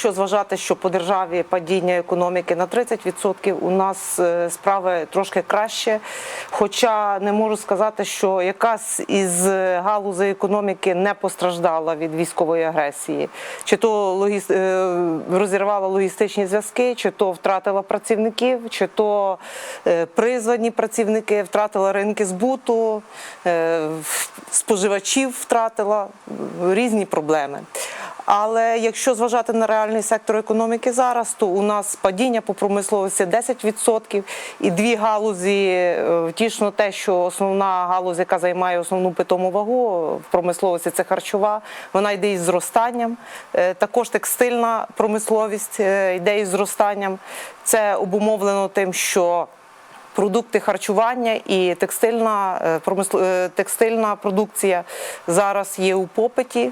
якщо зважати, що по державі падіння економіки на 30%, у нас е, справи трошки краще. Хоча не можу сказати, що якась із е, галузей економіки не постраждала від військової агресії, чи то логіс... е, розірвала логістичні зв'язки, чи то втратила працівників, чи то призвані працівники втратила ринки збуту, споживачів втратила різні проблеми. Але якщо зважати на реальний сектор економіки зараз, то у нас падіння по промисловості 10%. І дві галузі е, втішно те, що основна галузь, яка займає основну питому вагу в промисловості, це харчова. Вона йде із зростанням. Е, Також текстильна промисловість е, йде із зростанням. Це обумовлено тим, що Продукти харчування і текстильна, промисло- текстильна продукція зараз є у попиті.